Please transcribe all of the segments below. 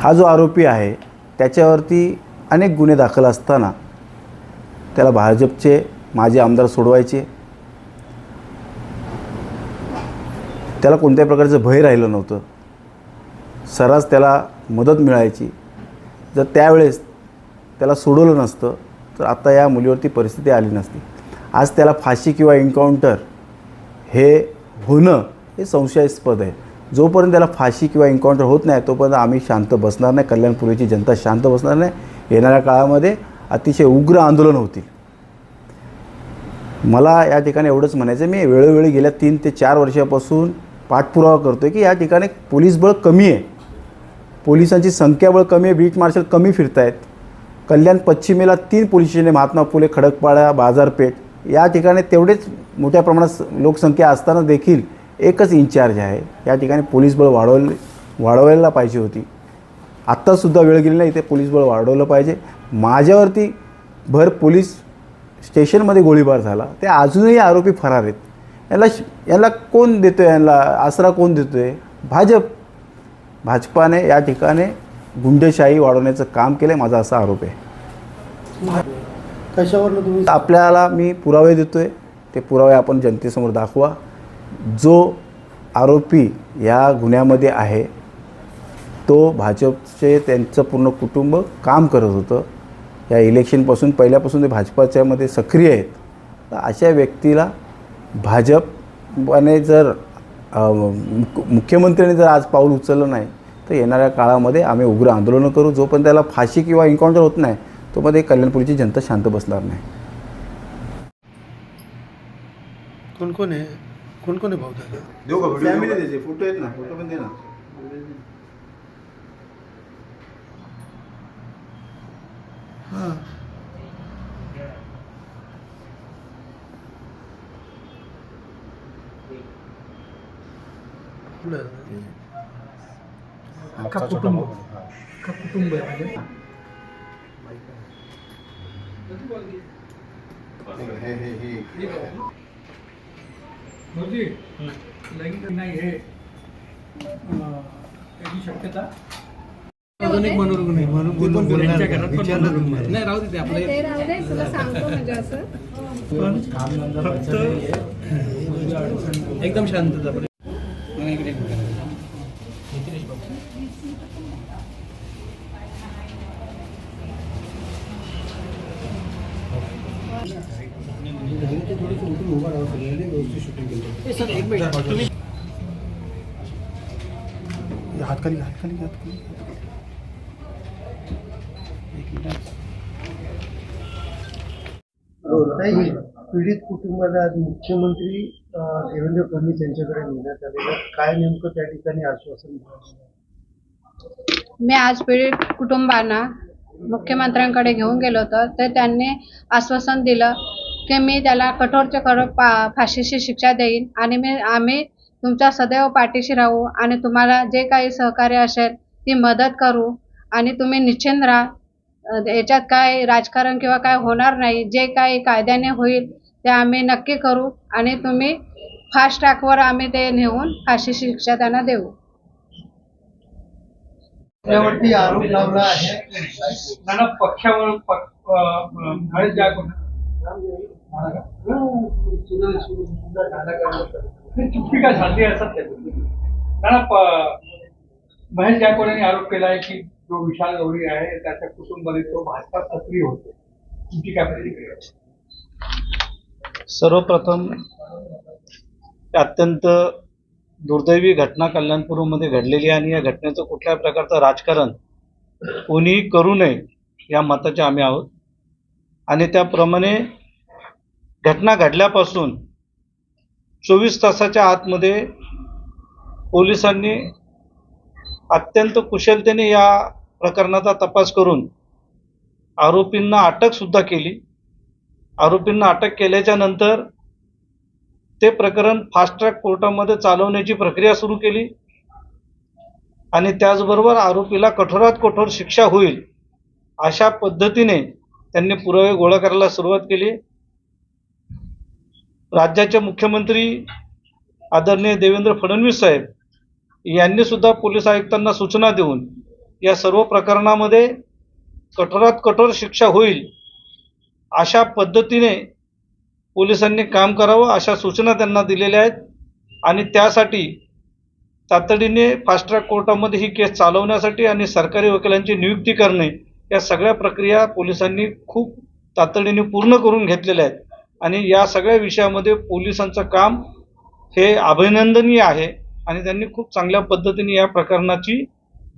हा जो आरोपी आहे त्याच्यावरती अनेक गुन्हे दाखल असताना त्याला भाजपचे माजी आमदार सोडवायचे. त्याला कोणत्याही प्रकारचं भय राहिलं नव्हतं. सर्रास त्याला मदत मिळायची. जर त्यावेळेस त्याला सोडवलं नसतं तर आता या मुलीवरती परिस्थिती आली नसती. आज त्याला फाशी किंवा एन्काउंटर हे होणं हे संशयास्पद आहे. जोपर्यंत त्याला फाशी किंवा एन्काउंटर होत नाही तोपर्यंत आम्ही शांत बसणार नाही. कल्याणपूर्वीची जनता शांत बसणार नाही. येणाऱ्या काळामध्ये अतिशय उग्र आंदोलन होतील. मला या ठिकाणी एवढंच म्हणायचं मी वेळोवेळी गेल्या तीन ते चार वर्षापासून पाठपुरावा करतो आहे की या ठिकाणी पोलीस बळ कमी आहे. पोलिसांची संख्याबळ कमी आहे बीट मार्शल कमी फिरत आहेत कल्याण पश्चिमेला तीन पोलीस स्टेशन आहे महात्मा फुले खडकपाडा बाजारपेठ. या ठिकाणी तेवढेच मोठ्या प्रमाणात लोकसंख्या असताना देखील एकच इन्चार्ज आहे. या ठिकाणी पोलीस बळ वाढवले वाढवायला पाहिजे होती. आत्तासुद्धा वेळ गेली नाही इथे पोलीस बळ वाढवलं पाहिजे. माझ्यावरती भर पोलीस स्टेशनमध्ये गोळीबार झाला. ते अजूनही आरोपी फरार आहेत. यांना यांना कोण देतो आहे यांना आसरा कोण देतो आहे भाजप. भाजपाने या ठिकाणी गुंडशाही वाढवण्याचं काम केलं आहे माझा असा आरोप आहे. कशावरनं तुम्ही आपल्याला मी पुरावे देतो आहे ते पुरावे आपण जनतेसमोर दाखवा. जो आरोपी या गुन्ह्यामध्ये आहे तो भाजपचे त्यांचं पूर्ण कुटुंब काम करत होतं. या इलेक्शनपासून पहिल्यापासून ते भाजपाच्यामध्ये सक्रिय आहेत. तर अशा व्यक्तीला भाजपने जर मुख्यमंत्र्यांनी जर आज पाऊल उचललं नाही तर येणाऱ्या काळामध्ये आम्ही उग्र आंदोलनं करू. जोपर्यंत त्याला फाशी किंवा एन्काउंटर होत नाही तोपर्यंत कल्याणपुरीची जनता शांत बसणार नाही. कोण कोण आहे? कोण कोण आहे भाऊ दादा? देऊ का व्हिडिओ फॅमिली त्याचे फोटो आहेत ना फोटो पण दे ना हां. कुठं का कुटुंब? का कुटुंब आहे म्हणजे हे हे हे मोदी लैंगिक नाही हे अं, त्याची शक्यता. आधुनिक मनोरुग्ण आहे म्हणून बोलून बोलणार विचारलं. नाही राहू दे ते आपलं. ते राहू दे तुला सांगतो म्हणजे असं पण फक्त एकदम शांतता इकडे. एक सर, एक मिनिट. तुम्ही हात खाली हात खाली हात खाली एक मिनिट. ताई पीडित कुटुंबाला आज मुख्यमंत्री देवेंद्र फडणवीस यांच्याकडे नेण्यात आलेलं काय नेमकं त्या ठिकाणी आश्वासन? मी आज पीडित कुटुंबांना मुख्यमंत्र्यांकडे घेऊन गेलो होतो तर त्यांनी आश्वासन दिलं. की मी त्याला कठोरच्या कठोर पा फाशीची शिक्षा देईन आणि मी आम्ही तुमच्या सदैव पाठीशी राहू आणि तुम्हाला जे काही सहकार्य असेल ती मदत करू आणि तुम्ही निश्चिंत राहा. याच्यात काय राजकारण किंवा काय होणार नाही जे काही कायद्याने होईल ते आम्ही नक्की करू आणि तुम्ही फास्ट ट्रॅकवर आम्ही ते नेऊन फाशीची शिक्षा त्यांना देऊ. त्यावरती आरोप लावला आहे. पक्षावर पक्ष- चुकीका झाली असं नाना महेश गायकवाड यांनी आरोप केला आहे की जो विशाल गौरी आहे त्याच्या कुटुंबाने तो भाजपात सक्रिय होते. तुमची काय प्रतिक्रिया? सर्वप्रथम अत्यंत दुर्दैवी घटना कल्याणपूरमध्ये घडलेली आहे आणि या घटनेचं कुठल्याही प्रकारचं राजकारण कोणीही करू नये या मताचे आम्ही आहोत. आणि त्याप्रमाणे घटना घडल्यापासून चोवीस तासाच्या आतमध्ये पोलिसांनी अत्यंत कुशलतेने या प्रकरणाचा तपास करून आरोपींना अटकसुद्धा केली. आरोपींना अटक केल्याच्यानंतर ते प्रकरण फास्ट ट्रॅक कोर्टामध्ये चालवण्याची प्रक्रिया सुरू केली आणि त्याचबरोबर आरोपीला कठोरात कठोर शिक्षा होईल अशा पद्धतीने त्यांनी पुरावे गोळा करायला सुरुवात केली. राज्याचे मुख्यमंत्री आदरणीय देवेंद्र फडणवीस साहेब यांनी सुद्धा पोलीस आयुक्तांना सूचना देऊन या सर्व प्रकरणामध्ये कठोरात कठोर शिक्षा होईल अशा पद्धतीने पोलिसांनी काम करावं अशा सूचना त्यांना दिलेल्या आहेत. आणि त्यासाठी तातडीने फास्ट ट्रॅक कोर्टामध्ये ही केस चालवण्यासाठी आणि सरकारी वकिलांची नियुक्ती करणे या सगळ्या प्रक्रिया पोलिसांनी खूप तातडीने पूर्ण करून घेतलेल्या आहेत. आणि या सगळ्या विषयामध्ये पोलिसांचं काम हे अभिनंदनीय आहे आणि त्यांनी खूप चांगल्या पद्धतीने या प्रकरणाची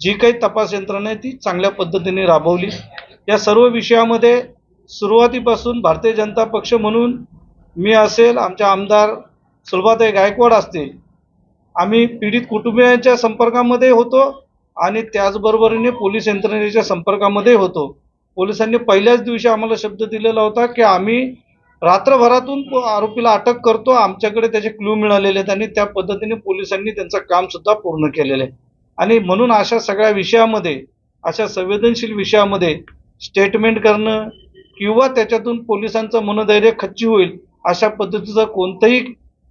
जी काही तपास यंत्रणा आहे ती चांगल्या पद्धतीने राबवली. या सर्व विषयामध्ये सुरुवातीपासून भारतीय जनता पक्ष म्हणून मी असेल आमच्या आमदार सुलभाताई गायकवाड असतील. आम्ही पीडित कुटुंबियांच्या संपर्कामध्ये होतो आणि त्याचबरोबरीने पोलीस यंत्रणेच्या संपर्कामध्ये होतो. पोलिसांनी पहिल्याच दिवशी आम्हाला शब्द दिलेला होता की आम्ही रात्रभरातून आरोपीला अटक करतो. आमच्याकडे त्याचे क्लू मिळालेले आहेत आणि त्या पद्धतीने पोलिसांनी त्यांचं काम सुद्धा पूर्ण केलेलं आहे. आणि म्हणून अशा सगळ्या विषयामध्ये अशा संवेदनशील विषयामध्ये स्टेटमेंट करणं किंवा त्याच्यातून पोलिसांचं मनोधैर्य खच्ची होईल अशा पद्धतीचं कोणतंही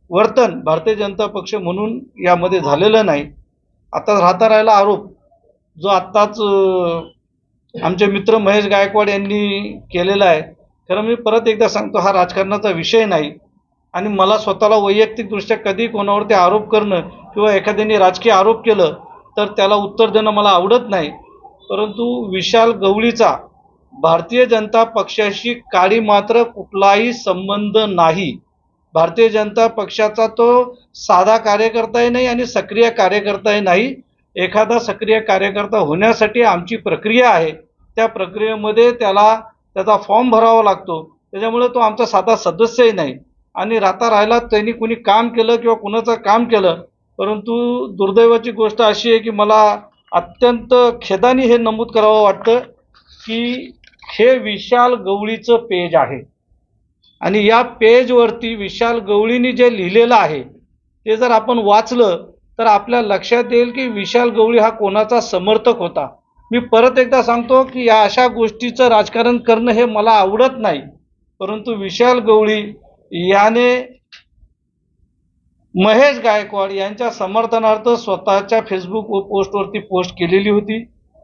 वर्तन भारतीय जनता पक्ष म्हणून यामध्ये झालेलं नाही. आता राहता राहिला आरोप जो आत्ताच आमचे मित्र महेश गायकवाड यांनी केलेला आहे. खरं मी परत एकदा सांगतो हा राजकारणाचा विषय नाही. आणि मला स्वतःला वैयक्तिकदृष्ट्या कधी कोणावरती आरोप करणं किंवा एखाद्याने राजकीय आरोप केलं तर त्याला उत्तर देणं मला आवडत नाही. परंतु विशाल गवळीचा भारतीय जनता पक्षाशी काळी मात्र कुठलाही संबंध नाही. भारतीय जनता पक्षाचा तो साधा कार्यकर्ताही नाही आणि सक्रिय कार्यकर्ताही नाही. एखादा सक्रिय कार्यकर्ता होण्यासाठी आमची प्रक्रिया आहे. त्या प्रक्रियेमध्ये त्याला त्याचा फॉर्म भरावा लागतो. त्याच्यामुळे तो आमचा साधा सदस्यही नाही. आणि राहता राहिला त्यांनी कुणी काम केलं किंवा कुणाचं काम केलं परंतु दुर्दैवाची गोष्ट अशी आहे की मला अत्यंत खेदाने हे नमूद करावं वाटतं की हे विशाल गवळीचं पेज आहे. आणि या पेजवरती विशाल गवळीने जे लिहिलेलं आहे ते जर आपण वाचलं तर आपल्या लक्षात येईल की विशाल गवळी हा कोणाचा समर्थक होता. मी परत एकदा सांगतो की या अशा गोष्टीचं राजकारण करणं हे मला आवडत नाही. परंतु विशाल गवळी याने महेश गायकवाड यांच्या समर्थनार्थ स्वतःच्या फेसबुक व पोस्टवरती पोस्ट केलेली होती.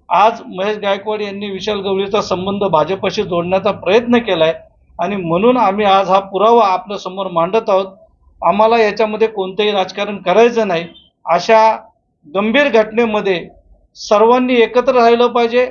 आज महेश गायकवाड यांनी विशाल गवळीचा संबंध भाजपशी जोडण्याचा प्रयत्न केलाय आणि म्हणून आम्ही आज हा पुरावा आपल्यासमोर मांडत आहोत. आम्हाला याच्यामध्ये कोणतंही राजकारण करायचं नाही. अशा गंभीर घटनेमध्ये सर्वांनी एकत्र राहिलं पाहिजे.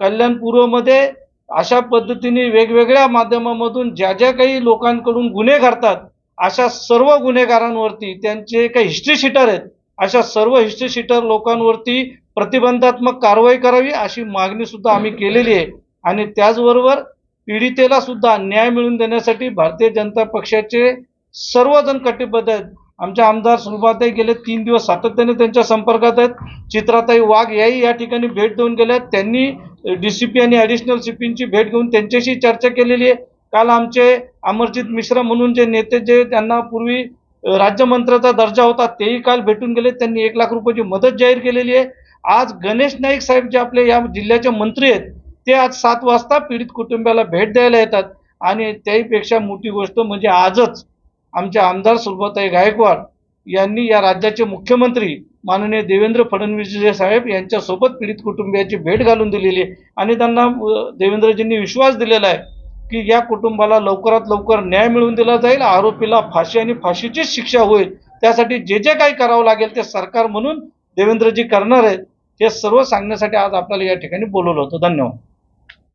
कल्याणपूर्वमध्ये अशा पद्धतीने वेगवेगळ्या माध्यमामधून ज्या ज्या काही लोकांकडून गुन्हे घडतात अशा सर्व गुन्हेगारांवरती त्यांचे काही हिस्ट्री शिटर आहेत अशा सर्व हिस्ट्री शिटर लोकांवरती प्रतिबंधात्मक कारवाई करावी अशी मागणी सुद्धा आम्ही केलेली आहे. आणि त्याचबरोबर पीडितेला सुद्धा न्याय मिळवून देण्यासाठी भारतीय जनता पक्षाचे सर्वजण कटिबद्ध आहेत. आमच्या आमदार सुलभाताई गेले तीन दिवस सातत्याने त्यांच्या संपर्कात आहेत. चित्राताई वाघ याही या ठिकाणी भेट देऊन गेल्या आहेत. त्यांनी डी सी पी आणि ॲडिशनल सी पींची भेट घेऊन त्यांच्याशी चर्चा केलेली आहे. काल आमचे अमरजित मिश्रा म्हणून जे नेते जे त्यांना पूर्वी राज्यमंत्र्याचा दर्जा होता तेही काल भेटून गेले. त्यांनी एक लाख रुपयाची मदत जाहीर केलेली आहे. आज गणेश नाईक साहेब जे आपले या जिल्ह्याचे मंत्री आहेत ते आज सात वाजता पीडित कुटुंबाला भेट द्यायला येतात. आणि त्याहीपेक्षा मोठी गोष्ट म्हणजे आजच आमचे आमदार सुलभताई गायकवाड यांनी या राज्याचे मुख्यमंत्री माननीय देवेंद्र फडणवीस साहेब यांच्यासोबत पीडित कुटुंबियाची भेट घालून दिलेली आहे. आणि त्यांना देवेंद्रजींनी विश्वास दिलेला आहे की या कुटुंबाला लवकरात लवकर न्याय मिळवून दिला जाईल आरोपीला फाशी आणि फाशीचीच शिक्षा होईल. त्यासाठी जे जे काही करावं लागेल ते सरकार म्हणून देवेंद्रजी करणार आहेत. हे सर्व सांगण्यासाठी आज आपल्याला या ठिकाणी बोलवलं होतं. धन्यवाद.